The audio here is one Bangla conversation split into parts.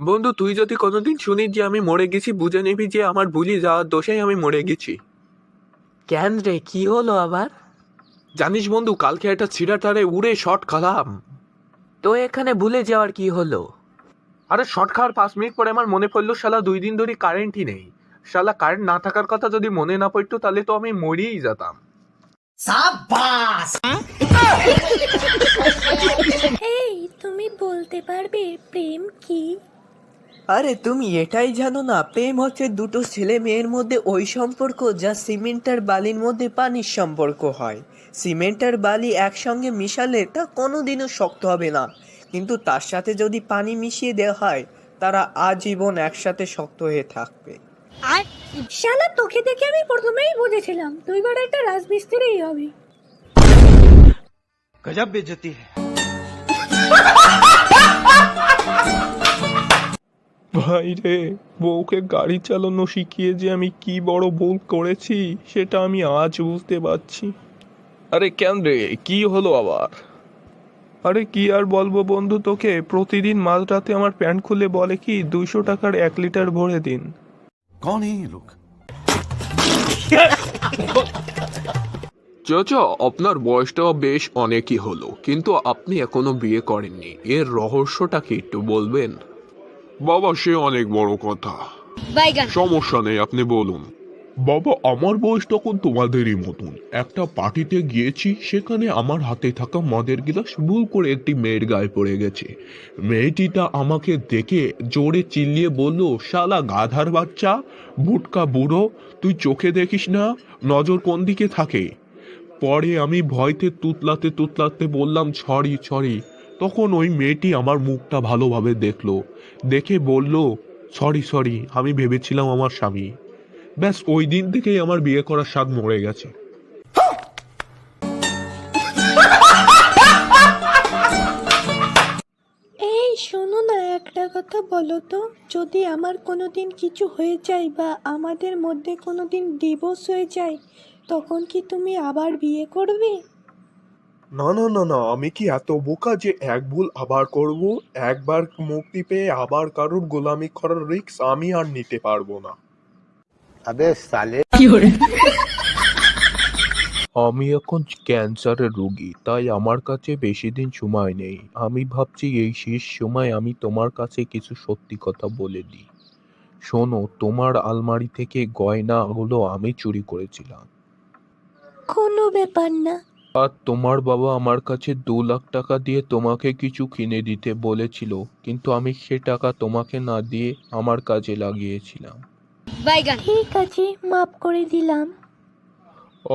বন্ধু তুই যদি কোনোদিন শুনিস যে আমি মরে গেছি বুঝে নিবি যে আমার ভুলি যাওয়ার দোষেই আমি মরে গেছি। কেন রে? কি হলো আবার? জানিস বন্ধু কালকে একটা ছিঁড়া তারে উড়ে শট খালাম। তো এখানে ভুলে যাওয়ার কি হলো? আরে শট খাওয়ার পাঁচ মিনিট পরে আমার মনে পড়ল শালা দুই দিন ধরে কারেন্টই নেই। শালা কারেন্ট না থাকার কথা যদি মনে না পড়তো তাহলে তো আমি মরেই যেতাম। এই তুমি বলতে পারবে প্রেম কি? আরে তুমি এটাই জানো না প্রেম হচ্ছে দুটো ছেলে মেয়ের মধ্যে ওই সম্পর্ক যা সিমেন্ট আর বালির মধ্যে পানির সম্পর্ক হয়। সিমেন্ট আর বালি একসঙ্গে মিশালে তা কোনোদিনও শক্ত হবে না। কিন্তু তার সাথে যদি পানি মিশিয়ে দেওয়া হয় তারা আজীবন একসাথে শক্ত হয়ে থাকবে। আর শালা তোকে দেখে আমি প্রথমেই বুঝেছিলাম তুই বড় একটা রাজমিস্ত্রিই হবে। গজব হ্যায় ভাই রে বউকে গাড়ি চালানো শিখিয়ে যে আমি কি বড় ভুল করেছি সেটা আমি আজ বুঝতে পারছি। আরে কেন রে কি হলো আবার? আরে কি আর বলব বন্ধু তোকে প্রতিদিন মাঝরাতে আমার প্যান্ট খুলে বলে কি দুইশো টাকার এক লিটার ভরে দিন। কন লোক? চাচা আপনার বয়সটা বেশ অনেকই হলো কিন্তু আপনি এখনও বিয়ে করেননি এর রহস্যটা কি একটু বলবেন? বাবা সে অনেক বড় কথা। সমস্যা নেই আপনি বলুন। বাবা আমার বয়স তখন তোমাদেরই মতন। একটা পার্টিতে গিয়েছি সেখানে আমার হাতে থাকা মদের গিলাস ভুল করে একটি মেয়ের গায়ে পড়ে গেছে। মেয়েটিটা আমাকে দেখে জোরে চিল্লিয়ে বলল শালা গাধার বাচ্চা বুটকা বুড়ো তুই চোখে দেখিস না নজর কোন দিকে থাকে? পরে আমি ভয়তে তুতলাতে তুতলাতে বললাম ছড়ি ছড়ি। তখন ওই মেয়েটি আমার মুখটা ভালোভাবে দেখল। দেখে বলল, সরি সরি, আমি ভেবেছিলাম আমার স্বামী। ব্যাস, ওই দিন থেকেই আমার বিয়ে করার স্বাদ মরে গেছে। এই শোনো না, একটা কথা বলো তো। যদি আমার কোনোদিন কিছু হয়ে যায় বা আমাদের মধ্যে কোনোদিন ডিভোর্স হয়ে যায়, তখন কি তুমি আবার বিয়ে করবে? না না না না আমি কি এত বোকা যে এক ভুল আবার করব? একবার মুক্তি পেয়ে আবার কারুর গোলামি করার রিক্স আমি আর নিতে পারব না। আবে সালে আমি এখন ক্যান্সারের রোগী তাই আমার কাছে বেশি দিন সময় নেই। আমি ভাবছি এই শেষ সময় আমি তোমার কাছে কিছু সত্যি কথা বলে দিই। শোনো তোমার আলমারি থেকে গয়নাগুলো আমি চুরি করেছিলাম। কোনো ব্যাপার না। আর তোমার বাবা আমার কাছে দু লাখ টাকা দিয়ে তোমাকে কিছু কিনে দিতে বলেছিল কিন্তু আমি সে টাকা তোমাকে না দিয়ে আমার কাজে লাগিয়েছিলাম। ঠিক আছে মাফ করে দিলাম।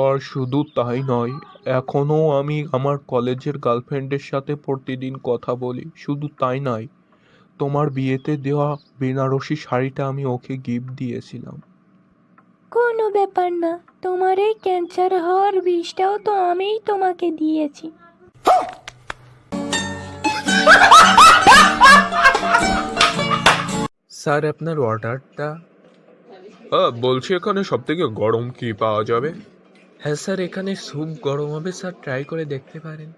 আর শুধু তাই নয় এখনও আমি আমার কলেজের গার্লফ্রেন্ডের সাথে প্রতিদিন কথা বলি শুধু তাই নয় তোমার বিয়েতে দেওয়া বেনারসি শাড়িটা আমি ওকে গিফট দিয়েছিলাম। ব্যাপার না। তোমার এই ক্যান্সার হওয়ার বিষটাও তো আমিই তোমাকে দিয়েছি। স্যার আপনার অর্ডারটা হ্যাঁ বলছি এখানে সব থেকে গরম কি পাওয়া যাবে? হ্যাঁ স্যার এখানে স্যুপ গরম হবে স্যার ট্রাই করে দেখতে পারেন।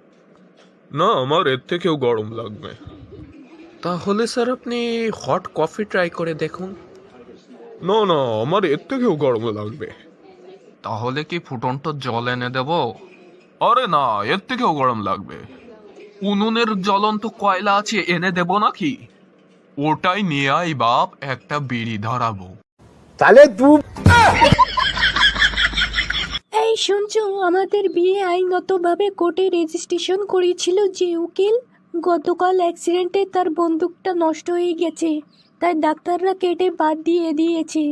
না আমার এর থেকেও গরম লাগবে। তাহলে স্যার আপনি হট কফি ট্রাই করে দেখুন। না না আমার এর থেকেও গরম লাগবে। তাহলে কি ফুটন্ত জল এনে দেব? আরে না এর থেকেও গরম লাগবে। উনুনের জ্বলন্ত কয়লা আছে এনে দেব নাকি? ওটাই নিয়ে আই বাপ একটা বিড়ি ধরাবো। তাহলে তুই এই শুনছো আমাদের বিয়ে আইনগতভাবে কোর্টে রেজিস্ট্রেশন করেছিল যে উকিল? গতকাল অ্যাক্সিডেন্টে তার বন্দুকটা নষ্ট হয়ে গেছে। তাই ডাক্তাররা কেটে বাদ দিয়ে দিয়েছে।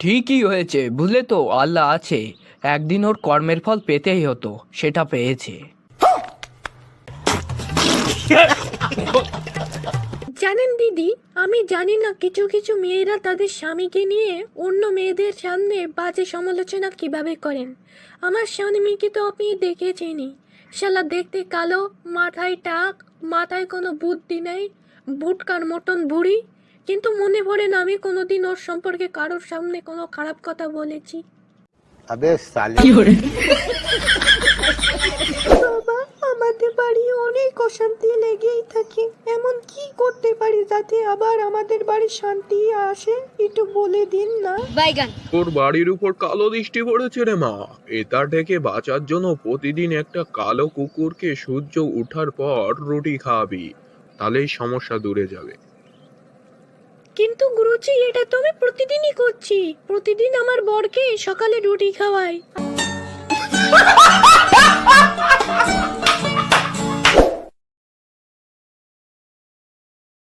ঠিকই হয়েছে বুঝলে তো আল্লাহ আছে। একদিন ওর কর্মের ফল পেতেই হতো সেটা পেয়েছে। জানেন দিদি আমি জানি না কিছু কিছু মেয়েরা তাদের স্বামীকে নিয়ে অন্য মেয়েদের সামনে বাজে সমালোচনা কীভাবে করেন? আমার স্বামীকে তো আপনি দেখেছেনই। শালা দেখতে কালো মাথায় টাক মাথায় কোনো বুদ্ধি নেই বুটকার মটন বুড়ি কিন্তু মনে পড়ে না আমি কোনোদিন ওর সম্পর্কে কারোর সামনে কোনো খারাপ কথা বলেছি। আবে বাবা আমাদের বাড়ি অনেক অশান্তি লেগেই থাকে। এমন কি করতে পারি যাতে আবার আমাদের বাড়ি শান্তি আসে? একটু বলে দিন না। বাইগান। তোর বাড়ির উপর কালো দৃষ্টি পড়েছে রে মা। এটা থেকে বাঁচার জন্য প্রতিদিন একটা কালো কুকুরকে সূর্য ওঠার পর রুটি খাওয়াবি তাহলেই সমস্যা দূরে যাবে। কিন্তু গুরুজি এটা তো আমি প্রতিদিনই করছি। প্রতিদিন আমার বরকে সকালে রুটি খাওয়াই।